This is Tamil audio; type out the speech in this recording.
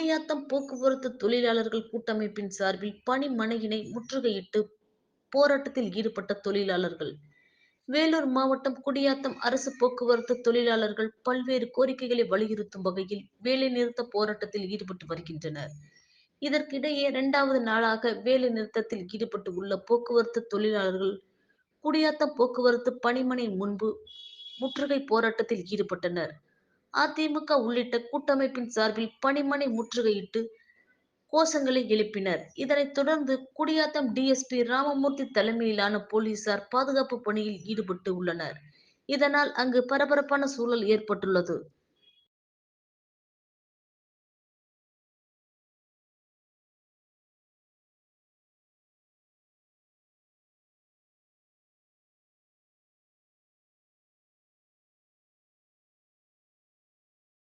குடியாத்தம் போக்குவரத்து தொழிலாளர்கள் கூட்டமைப்பின் சார்பில் பணிமனையினை முற்றுகையிட்டு போராட்டத்தில் ஈடுபட்ட தொழிலாளர்கள். வேலூர் மாவட்டம் குடியாத்தம் அரசு போக்குவரத்து தொழிலாளர்கள் பல்வேறு கோரிக்கைகளை வலியுறுத்தும் வகையில் வேலை நிறுத்த போராட்டத்தில் ஈடுபட்டு வருகின்றனர். இதற்கிடையே இரண்டாவது நாளாக வேலை நிறுத்தத்தில் ஈடுபட்டு உள்ள போக்குவரத்து தொழிலாளர்கள் குடியாத்தம் போக்குவரத்து பணிமனை முன்பு முற்றுகை போராட்டத்தில் ஈடுபட்டனர். அதிமுக உள்ளிட்ட கூட்டமைப்பின் சார்பில் பணிமனை முற்றுகையிட்டு கோஷங்களை எழுப்பினர். இதனைத் தொடர்ந்து குடியாத்தம் டிஎஸ்பி ராமமூர்த்தி தலைமையிலான போலீசார் பாதுகாப்பு பணியில் ஈடுபட்டு உள்ளனர். இதனால் அங்கு பரபரப்பான சூழல் ஏற்பட்டுள்ளது.